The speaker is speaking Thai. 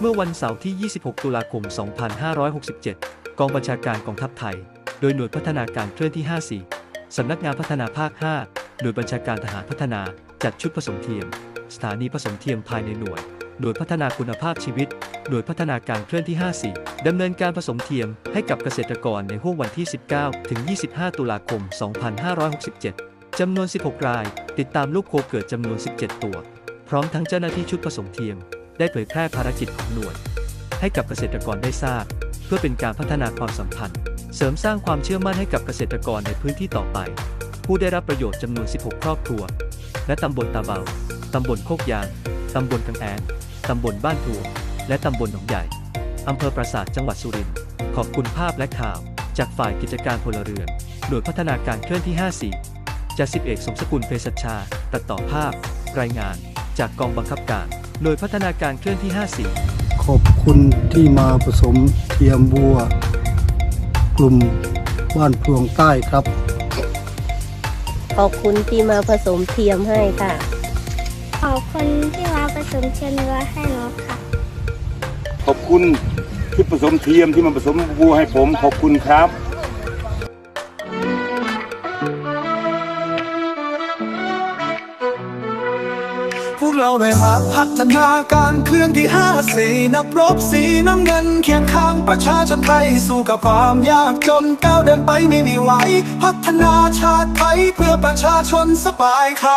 เมื่อวันเสาร์ที่ 26 ตุลาคม 2567 กองบัญชาการกองทัพไทย โดยหน่วยพัฒนาการเคลื่อนที่ 54 สำนักงานพัฒนาภาค 5 หน่วยบัญชาการทหารพัฒนา จัดชุดผสมเทียม สถานีผสมเทียมภายในหน่วย หน่วยพัฒนาคุณภาพชีวิต หน่วยพัฒนาการเคลื่อนที่ 54 ดำเนินการผสมเทียมให้กับเกษตรกรในห่วงวันที่ 19 ถึง 25 ตุลาคม 2567 จำนวน 16 ราย ติดตามลูกโคเกิดจำนวน 17 ตัว พร้อมทั้งเจ้าหน้าที่ชุดผสมเทียม ได้เผยแพร่ภารกิจของหน่วย ให้กับเกษตรกรได้ทราบ เพื่อเป็นการพัฒนาความสัมพันธ์ เสริมสร้างความเชื่อมั่นให้กับเกษตรกรในพื้นที่ต่อไป ผู้ได้รับประโยชน์จำนวน 16 ครอบครัว และตำบลตาเบา ตำบลโคกยาง ตำบลกังแอนตำบลบ้านพลวและตำบลหนองใหญ่อำเภอปราสาทจังหวัดสุรินทร์ขอบคุณภาพและข่าว จากฝ่ายกิจการพลเรือนหน่วยพัฒนาการเคลื่อนที่ 54จากสิบเอกสมสกุลเภสัชชา ตัดต่อภาพ รายงาน จากกองบังคับการ หน่วยพัฒนาการเคลื่อนที่54ขอบคุณที่มาผสมเทียมวัว กลุ่มบ้านพลวงใต้ครับ ขอบคุณที่มาผสมเทียมให้ค่ะ ขอบคุณที่มาผสมเทียมเนื้อให้หนูค่ะ ขอบคุณชุดผสมเทียมที่มาผสมวัวให้ผมขอบคุณครับ พวกเราได้มาพัฒนาการเคลื่อนที่ห้าสีนักรบสีน้ำเงินเคียงข้างประชาชนไทยสู้กับความยากจนก้าวเดินไปไม่มีไหวพัฒนาชาติไทยเพื่อประชาชนสบายใคร